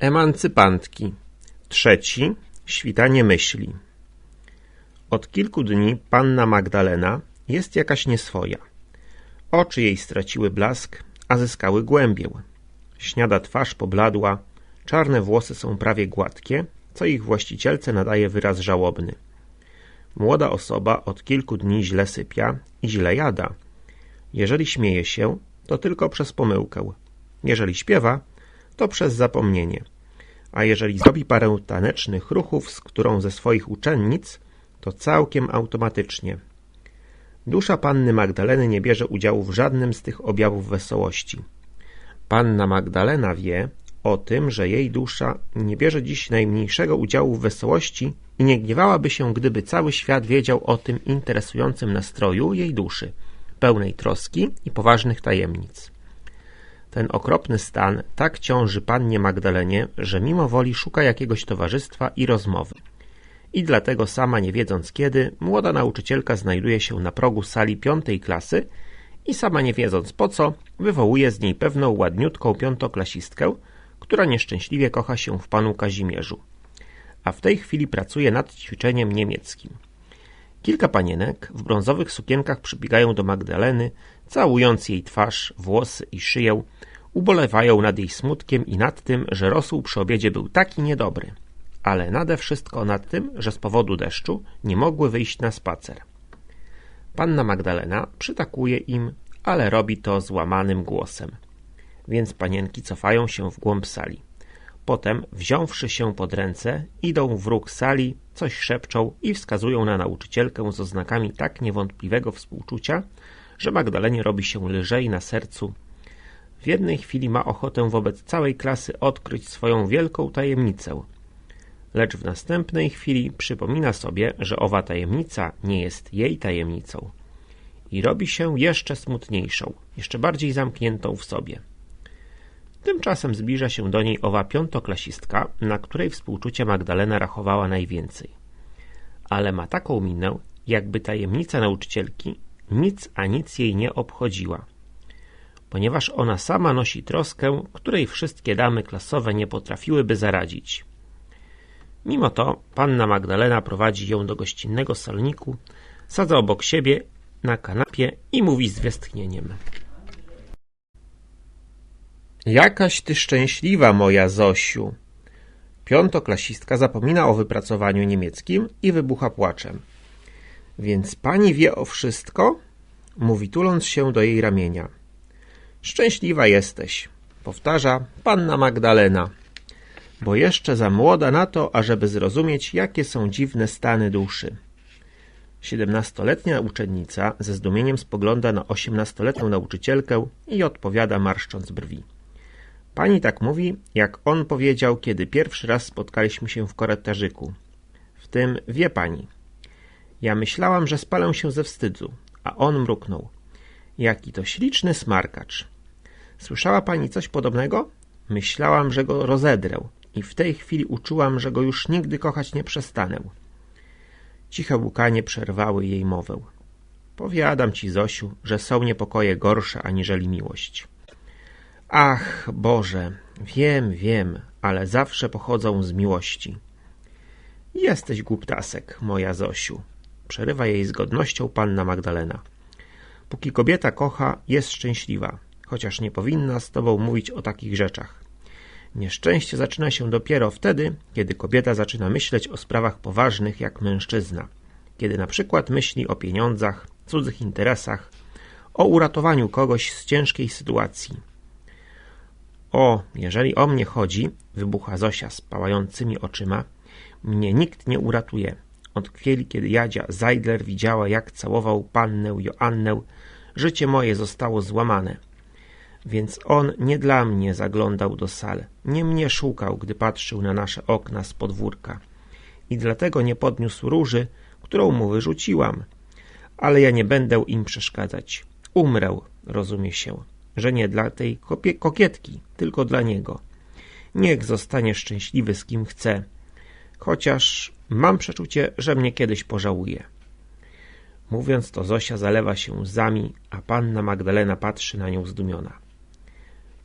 Emancypantki. Trzeci. Świtanie myśli. Od kilku dni panna Magdalena jest jakaś nieswoja. Oczy jej straciły blask, a zyskały głębię. Śniada twarz pobladła, czarne włosy są prawie gładkie, co ich właścicielce nadaje wyraz żałobny. Młoda osoba od kilku dni źle sypia i źle jada. Jeżeli śmieje się, to tylko przez pomyłkę. Jeżeli śpiewa, to przez zapomnienie. A jeżeli zrobi parę tanecznych ruchów z którą ze swoich uczennic, to całkiem automatycznie. Dusza panny Magdaleny nie bierze udziału w żadnym z tych objawów wesołości. Panna Magdalena wie o tym, że jej dusza nie bierze dziś najmniejszego udziału w wesołości i nie gniewałaby się, gdyby cały świat wiedział o tym interesującym nastroju jej duszy, pełnej troski i poważnych tajemnic. Ten okropny stan tak ciąży pannie Magdalenie, że mimo woli szuka jakiegoś towarzystwa i rozmowy. I dlatego sama nie wiedząc kiedy, młoda nauczycielka znajduje się na progu sali piątej klasy i sama nie wiedząc po co, wywołuje z niej pewną ładniutką piątoklasistkę, która nieszczęśliwie kocha się w panu Kazimierzu, a w tej chwili pracuje nad ćwiczeniem niemieckim. Kilka panienek w brązowych sukienkach przybiegają do Magdaleny, całując jej twarz, włosy i szyję, ubolewają nad jej smutkiem i nad tym, że rosół przy obiedzie był taki niedobry, ale nade wszystko nad tym, że z powodu deszczu nie mogły wyjść na spacer. Panna Magdalena przytakuje im, ale robi to złamanym głosem. Więc panienki cofają się w głąb sali. Potem, wziąwszy się pod ręce, idą w róg sali, coś szepczą i wskazują na nauczycielkę z oznakami tak niewątpliwego współczucia, że Magdalenie robi się lżej na sercu. W jednej chwili ma ochotę wobec całej klasy odkryć swoją wielką tajemnicę. Lecz w następnej chwili przypomina sobie, że owa tajemnica nie jest jej tajemnicą. I robi się jeszcze smutniejszą, jeszcze bardziej zamkniętą w sobie. Tymczasem zbliża się do niej owa piątoklasistka, na której współczucie Magdalena rachowała najwięcej. Ale ma taką minę, jakby tajemnica nauczycielki nic a nic jej nie obchodziła. Ponieważ ona sama nosi troskę, której wszystkie damy klasowe nie potrafiłyby zaradzić. Mimo to panna Magdalena prowadzi ją do gościnnego saloniku, sadza obok siebie na kanapie i mówi z westchnieniem. Jakaś ty szczęśliwa, moja Zosiu. Piątoklasistka zapomina o wypracowaniu niemieckim i wybucha płaczem. Więc pani wie o wszystko? Mówi tuląc się do jej ramienia. Szczęśliwa jesteś, powtarza panna Magdalena, bo jeszcze za młoda na to, ażeby zrozumieć, jakie są dziwne stany duszy. Siedemnastoletnia uczennica ze zdumieniem spogląda na osiemnastoletnią nauczycielkę i odpowiada marszcząc brwi. Pani tak mówi, jak on powiedział, kiedy pierwszy raz spotkaliśmy się w korytarzyku. W tym wie pani. Ja myślałam, że spalę się ze wstydu, a on mruknął. Jaki to śliczny smarkacz. Słyszała pani coś podobnego? Myślałam, że go rozedrę i w tej chwili uczułam, że go już nigdy kochać nie przestanę. Ciche łukanie przerwały jej mowę. Powiadam ci, Zosiu, że są niepokoje gorsze aniżeli miłość. Ach, Boże, wiem, wiem, ale zawsze pochodzą z miłości. Jesteś głuptasek, moja Zosiu, przerywa jej z godnością panna Magdalena. Póki kobieta kocha, jest szczęśliwa, chociaż nie powinna z tobą mówić o takich rzeczach. Nieszczęście zaczyna się dopiero wtedy, kiedy kobieta zaczyna myśleć o sprawach poważnych jak mężczyzna. Kiedy na przykład myśli o pieniądzach, cudzych interesach, o uratowaniu kogoś z ciężkiej sytuacji. O, jeżeli o mnie chodzi, wybucha Zosia z pałającymi oczyma, mnie nikt nie uratuje. Od chwili, kiedy Jadzia Zajdler widziała, jak całował pannę Joannę, życie moje zostało złamane. Więc on nie dla mnie zaglądał do sal, nie mnie szukał, gdy patrzył na nasze okna z podwórka. I dlatego nie podniósł róży, którą mu wyrzuciłam. Ale ja nie będę im przeszkadzać. Umrę, rozumie się że nie dla tej kokietki, tylko dla niego. Niech zostanie szczęśliwy z kim chce, chociaż mam przeczucie, że mnie kiedyś pożałuje. Mówiąc to Zosia zalewa się łzami, a panna Magdalena patrzy na nią zdumiona.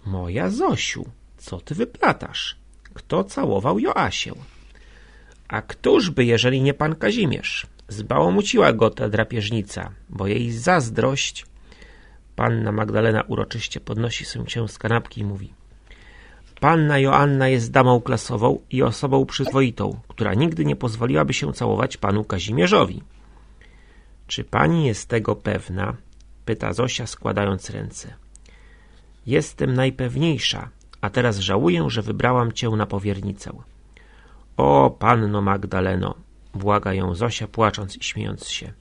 Moja Zosiu, co ty wyplatasz? kto całował Joasię. A któż by, jeżeli nie pan Kazimierz? Zbałomuciła go ta drapieżnica, bo jej zazdrość... Panna Magdalena uroczyście podnosi się z kanapki i mówi Panna Joanna jest damą klasową i osobą przyzwoitą, która nigdy nie pozwoliłaby się całować panu Kazimierzowi. Czy pani jest tego pewna? pyta Zosia składając ręce. Jestem najpewniejsza, a teraz żałuję, że wybrałam cię na powiernicę. O, panno Magdaleno, błaga ją Zosia, płacząc i śmiejąc się.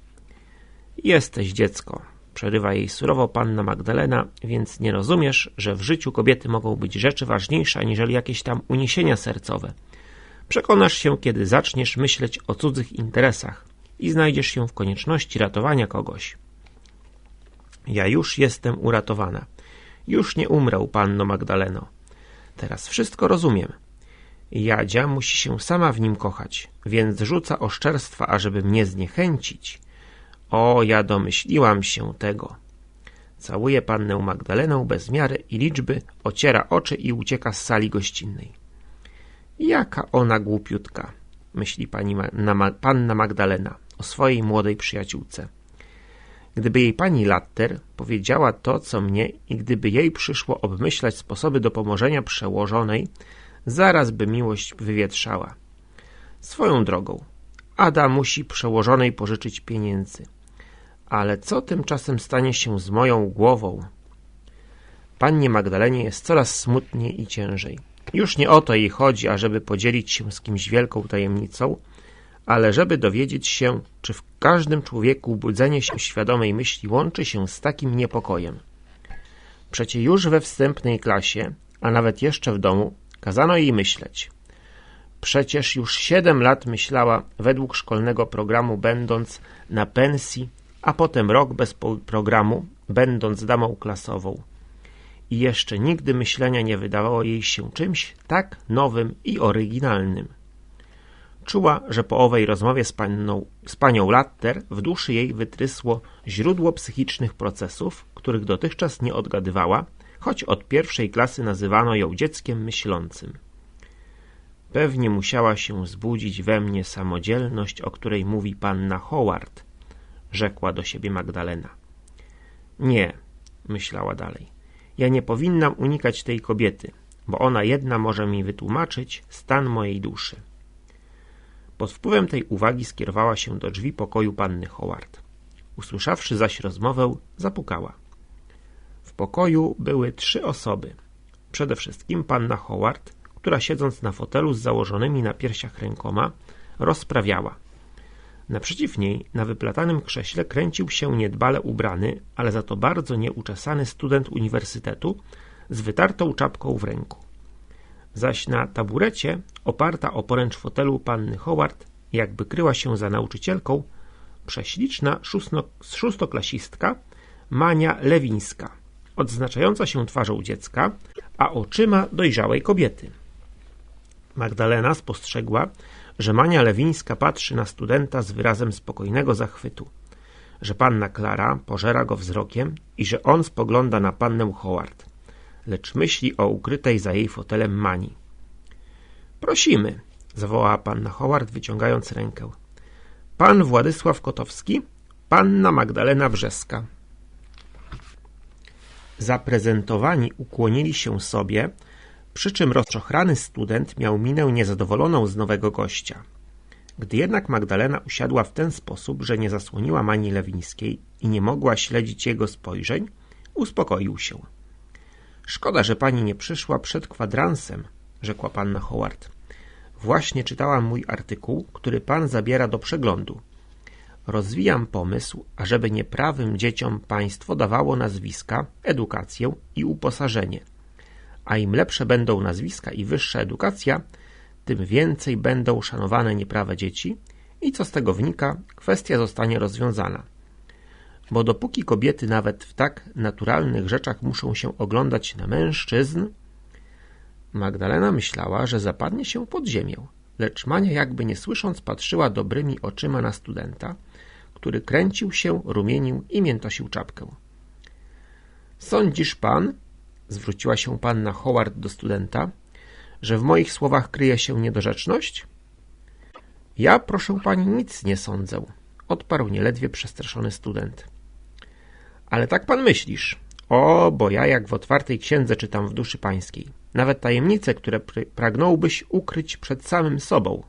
Jesteś dziecko, przerywa jej surowo panna Magdalena, więc nie rozumiesz, że w życiu kobiety mogą być rzeczy ważniejsze aniżeli jakieś tam uniesienia sercowe. Przekonasz się, kiedy zaczniesz myśleć o cudzych interesach i znajdziesz się w konieczności ratowania kogoś. Ja już jestem uratowana. Już nie umrę, panno Magdaleno. Teraz wszystko rozumiem. Jadzia musi się sama w nim kochać, więc rzuca oszczerstwa, ażeby mnie zniechęcić. O, ja domyśliłam się tego. Całuje pannę Magdalenę bez miary i liczby, ociera oczy i ucieka z sali gościnnej. Jaka ona głupiutka, myśli pani ma, panna Magdalena o swojej młodej przyjaciółce. Gdyby jej pani Latter powiedziała to, co mnie i gdyby jej przyszło obmyślać sposoby do pomożenia przełożonej, zaraz by miłość wywietrzała. Swoją drogą, Ada musi przełożonej pożyczyć pieniędzy. Ale co tymczasem stanie się z moją głową? Pannie Magdalenie jest coraz smutniej i ciężej. Już nie o to jej chodzi, ażeby podzielić się z kimś wielką tajemnicą, ale żeby dowiedzieć się, czy w każdym człowieku budzenie się świadomej myśli łączy się z takim niepokojem. Przecie już we wstępnej klasie, a nawet jeszcze w domu, kazano jej myśleć. Przecież już siedem lat myślała według szkolnego programu, będąc na pensji, a potem rok bez programu, będąc damą klasową. I jeszcze nigdy myślenia nie wydawało jej się czymś tak nowym i oryginalnym. Czuła, że po owej rozmowie z, z panią Latter w duszy jej wytrysło źródło psychicznych procesów, których dotychczas nie odgadywała, choć od pierwszej klasy nazywano ją dzieckiem myślącym. Pewnie musiała się zbudzić we mnie samodzielność, o której mówi panna Howard, rzekła do siebie Magdalena. Nie, myślała dalej, ja nie powinnam unikać tej kobiety, bo ona jedna może mi wytłumaczyć stan mojej duszy. Pod wpływem tej uwagi skierowała się do drzwi pokoju panny Howard. Usłyszawszy zaś rozmowę, zapukała. W pokoju były trzy osoby. Przede wszystkim panna Howard, która siedząc na fotelu z założonymi na piersiach rękoma, rozprawiała. Naprzeciw niej, na wyplatanym krześle, kręcił się niedbale ubrany, ale za to bardzo nieuczesany student uniwersytetu z wytartą czapką w ręku zaś na taburecie, oparta o poręcz fotelu panny Howard, jakby kryła się za nauczycielką, prześliczna szóstoklasistka Mania Lewińska, odznaczająca się twarzą dziecka, a oczyma dojrzałej kobiety. Magdalena spostrzegła, że Mania Lewińska patrzy na studenta z wyrazem spokojnego zachwytu, że panna Klara pożera go wzrokiem i że on spogląda na pannę Howard lecz myśli o ukrytej za jej fotelem Mani. Prosimy, zawołała panna Howard, wyciągając rękę. Pan Władysław Kotowski, panna Magdalena Brzeska. Zaprezentowani ukłonili się sobie, przy czym rozczochrany student miał minę niezadowoloną z nowego gościa. Gdy jednak Magdalena usiadła w ten sposób, że nie zasłoniła Mani Lewińskiej i nie mogła śledzić jego spojrzeń, uspokoił się. Szkoda, że pani nie przyszła przed kwadransem, rzekła panna Howard. Właśnie czytałam mój artykuł, który pan zabiera do przeglądu. Rozwijam pomysł, ażeby nieprawym dzieciom państwo dawało nazwiska, edukację i uposażenie. A im lepsze będą nazwiska i wyższa edukacja, tym więcej będą szanowane nieprawe dzieci i co z tego wynika, kwestia zostanie rozwiązana bo dopóki kobiety nawet w tak naturalnych rzeczach muszą się oglądać na mężczyzn, Magdalena myślała, że zapadnie się pod ziemię, lecz Mania jakby nie słysząc patrzyła dobrymi oczyma na studenta, który kręcił się, rumienił i miętosił czapkę. Sądzisz pan, zwróciła się panna Howard do studenta, że w moich słowach kryje się niedorzeczność? Ja, proszę pani, nic nie sądzę, odparł nieledwie przestraszony student. Ale tak pan myślisz. O, bo ja jak w otwartej księdze czytam w duszy pańskiej. Nawet tajemnice, które pragnąłbyś ukryć przed samym sobą.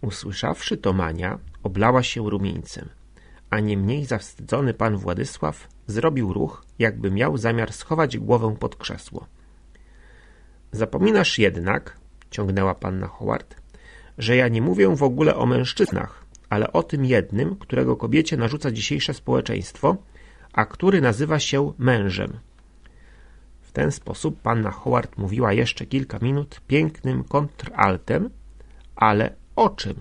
Usłyszawszy to Mania, oblała się rumieńcem, a nie mniej zawstydzony pan Władysław zrobił ruch, jakby miał zamiar schować głowę pod krzesło. Zapominasz jednak, ciągnęła panna Howard, że ja nie mówię w ogóle o mężczyznach, ale o tym jednym, którego kobiecie narzuca dzisiejsze społeczeństwo, a który nazywa się mężem. W ten sposób panna Howard mówiła jeszcze kilka minut pięknym kontraltem, ale o czym?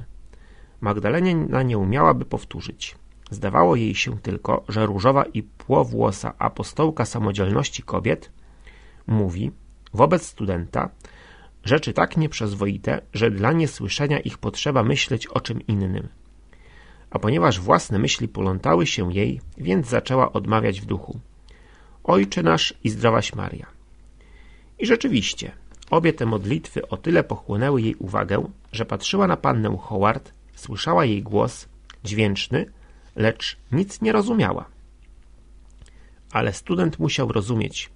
Magdalena nie umiałaby powtórzyć. Zdawało jej się tylko, że różowa i płowłosa apostołka samodzielności kobiet mówi wobec studenta rzeczy tak nieprzyzwoite, że dla niesłyszenia ich potrzeba myśleć o czym innym. A ponieważ własne myśli polątały się jej, więc zaczęła odmawiać w duchu. Ojcze nasz i zdrowaś Maria. I rzeczywiście, obie te modlitwy o tyle pochłonęły jej uwagę, że patrzyła na pannę Howard, słyszała jej głos, dźwięczny, lecz nic nie rozumiała. Ale student musiał rozumieć,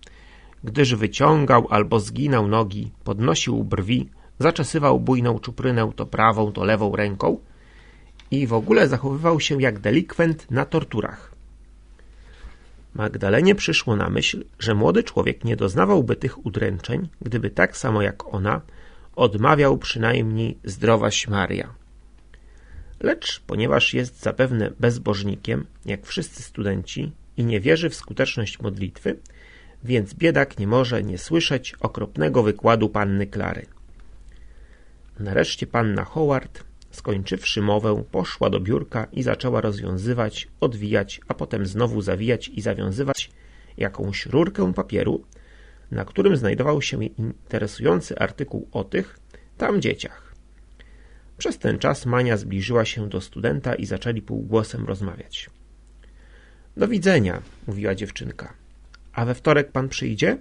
gdyż wyciągał albo zginał nogi, podnosił brwi, zaczesywał bujną czuprynę to prawą, to lewą ręką i w ogóle zachowywał się jak delikwent na torturach. Magdalenie przyszło na myśl, że młody człowiek nie doznawałby tych udręczeń, gdyby tak samo jak ona odmawiał przynajmniej zdrowaś Maria. Lecz ponieważ jest zapewne bezbożnikiem, jak wszyscy studenci, i nie wierzy w skuteczność modlitwy, więc biedak nie może nie słyszeć okropnego wykładu panny Klary. Nareszcie panna Howard, skończywszy mowę, poszła do biurka i zaczęła rozwiązywać, odwijać, a potem znowu zawijać i zawiązywać jakąś rurkę papieru, na którym znajdował się interesujący artykuł o tych tam dzieciach. Przez ten czas Mania zbliżyła się do studenta i zaczęli półgłosem rozmawiać. Do widzenia, mówiła dziewczynka. A we wtorek pan przyjdzie?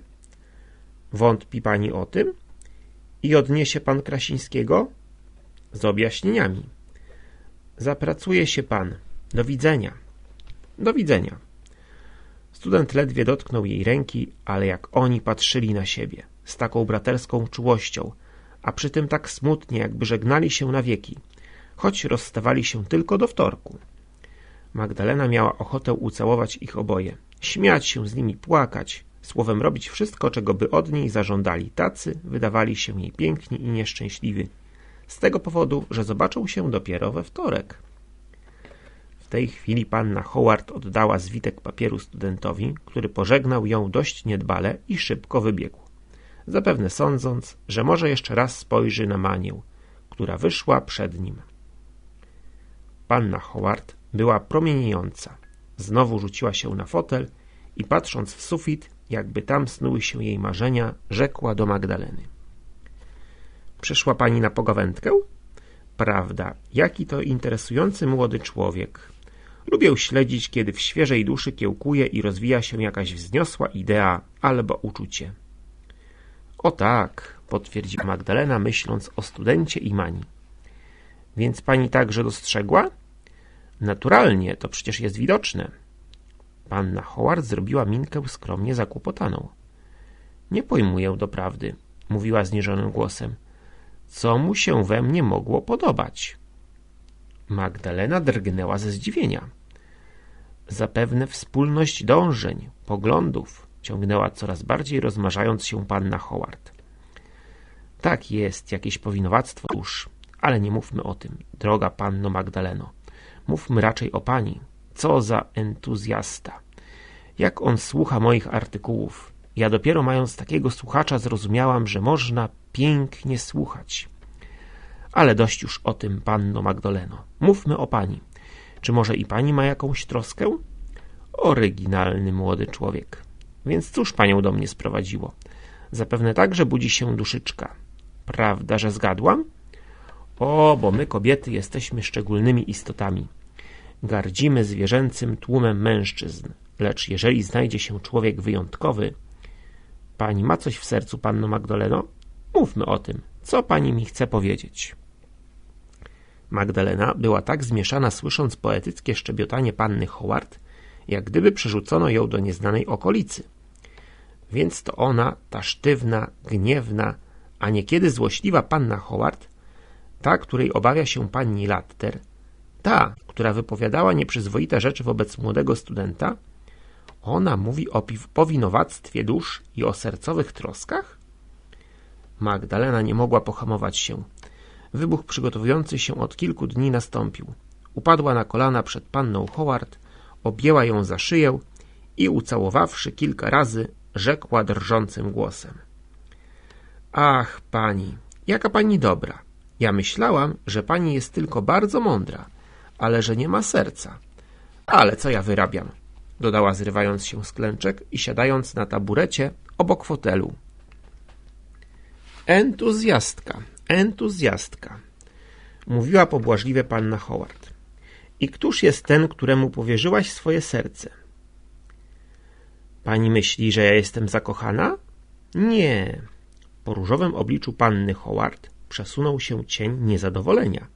Wątpi pani o tym? I odniesie pan Krasińskiego? Z objaśnieniami. Zapracuje się pan. Do widzenia. Do widzenia. Student ledwie dotknął jej ręki, ale jak oni patrzyli na siebie, z taką braterską czułością, a przy tym tak smutnie, jakby żegnali się na wieki, choć rozstawali się tylko do wtorku. Magdalena miała ochotę ucałować ich oboje, śmiać się z nimi, płakać, słowem robić wszystko, czego by od niej zażądali. Tacy wydawali się jej piękni i nieszczęśliwi. Z tego powodu, że zobaczą się dopiero we wtorek. W tej chwili panna Howard oddała zwitek papieru studentowi, który pożegnał ją dość niedbale i szybko wybiegł. Zapewne sądząc, że może jeszcze raz spojrzy na Manię, która wyszła przed nim. Panna Howard była promieniejąca. Znowu rzuciła się na fotel i patrząc w sufit, jakby tam snuły się jej marzenia, rzekła do Magdaleny. Przyszła pani na pogawędkę? Prawda, jaki to interesujący młody człowiek. Lubię śledzić, kiedy w świeżej duszy kiełkuje i rozwija się jakaś wzniosła idea albo uczucie. O tak, potwierdziła Magdalena, myśląc o studencie i Mani. Więc pani także dostrzegła? Naturalnie, to przecież jest widoczne. Panna Howard zrobiła minkę skromnie zakłopotaną. Nie pojmuję doprawdy, mówiła zniżonym głosem. Co mu się we mnie mogło podobać? Magdalena drgnęła ze zdziwienia. Zapewne wspólność dążeń, poglądów, ciągnęła coraz bardziej rozmarzając się panna Howard. Tak jest, jakieś powinowactwo już, ale nie mówmy o tym, droga panno Magdaleno. Mówmy raczej o pani. Co za entuzjasta. Jak on słucha moich artykułów. Ja dopiero mając takiego słuchacza zrozumiałam, że można pięknie słuchać. Ale dość już o tym, panno Magdaleno. Mówmy o pani. Czy może i pani ma jakąś troskę? Oryginalny młody człowiek. Więc cóż panią do mnie sprowadziło? Zapewne także budzi się duszyczka. Prawda, że zgadłam? O, bo my kobiety jesteśmy szczególnymi istotami. Gardzimy zwierzęcym tłumem mężczyzn, lecz jeżeli znajdzie się człowiek wyjątkowy... Pani ma coś w sercu, panno Magdaleno? Mówmy o tym, co pani mi chce powiedzieć. Magdalena była tak zmieszana słysząc poetyckie szczebiotanie panny Howard, jak gdyby przerzucono ją do nieznanej okolicy. Więc to ona, ta sztywna, gniewna, a niekiedy złośliwa panna Howard, ta, której obawia się pani Latter, ta, która wypowiadała nieprzyzwoite rzeczy wobec młodego studenta, ona mówi o powinowactwie dusz i o sercowych troskach? Magdalena nie mogła pohamować się. Wybuch przygotowujący się od kilku dni nastąpił. Upadła na kolana przed panną Howard, objęła ją za szyję i ucałowawszy kilka razy, rzekła drżącym głosem. Ach, pani, jaka pani dobra. Ja myślałam, że pani jest tylko bardzo mądra, ale że nie ma serca. Ale co ja wyrabiam? Dodała zrywając się z klęczek i siadając na taburecie obok fotelu. Entuzjastka, entuzjastka, mówiła pobłażliwie panna Howard. I któż jest ten, któremu powierzyłaś swoje serce? Pani myśli, że ja jestem zakochana? Nie. Po różowym obliczu panny Howard przesunął się cień niezadowolenia.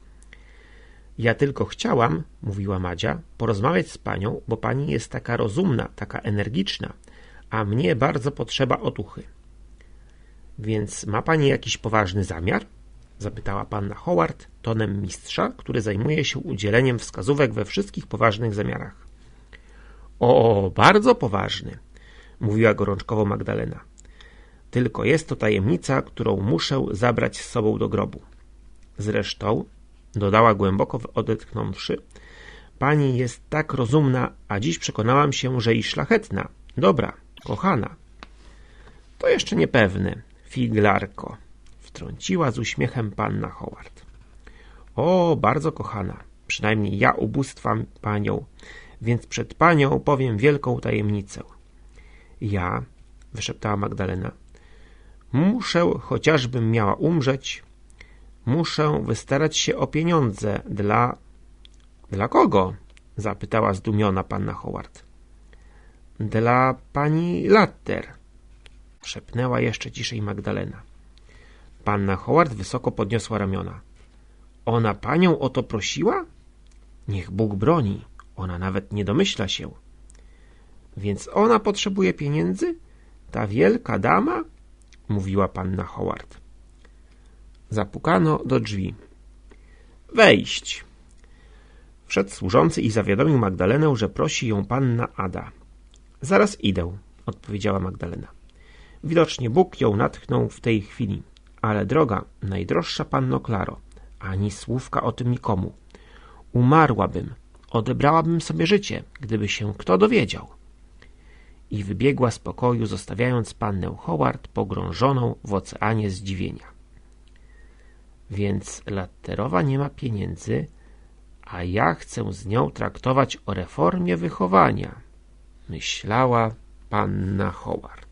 Ja tylko chciałam, mówiła Madzia, porozmawiać z panią, bo pani jest taka rozumna, taka energiczna, a mnie bardzo potrzeba otuchy. Więc ma pani jakiś poważny zamiar? zapytała panna Howard tonem mistrza, który zajmuje się udzieleniem wskazówek we wszystkich poważnych zamiarach. O, bardzo poważny, mówiła gorączkowo Magdalena. Tylko jest to tajemnica, którą muszę zabrać z sobą do grobu. Zresztą, dodała głęboko odetchnąwszy, pani jest tak rozumna, a dziś przekonałam się, że i szlachetna, dobra, kochana. To jeszcze niepewne, figlarko, wtrąciła z uśmiechem panna Howard. O, bardzo kochana, przynajmniej ja ubóstwam panią, więc przed panią powiem wielką tajemnicę. Ja, wyszeptała Magdalena, muszę, chociażbym miała umrzeć, muszę wystarać się o pieniądze dla... Dla kogo? zapytała zdumiona panna Howard. Dla pani Latter, szepnęła jeszcze ciszej Magdalena. Panna Howard wysoko podniosła ramiona. Ona panią o to prosiła? Niech Bóg broni, ona nawet nie domyśla się. Więc ona potrzebuje pieniędzy? Ta wielka dama? Mówiła panna Howard. Zapukano do drzwi. Wejść. Wszedł służący i zawiadomił Magdalenę, że prosi ją panna Ada. Zaraz idę, odpowiedziała Magdalena. Widocznie Bóg ją natchnął w tej chwili. Ale droga, najdroższa panno Klaro, ani słówka o tym nikomu. Umarłabym, odebrałabym sobie życie, gdyby się kto dowiedział i wybiegła z pokoju, zostawiając pannę Howard pogrążoną w oceanie zdziwienia. Więc Latterowa nie ma pieniędzy, a ja chcę z nią traktować o reformie wychowania, myślała panna Howard.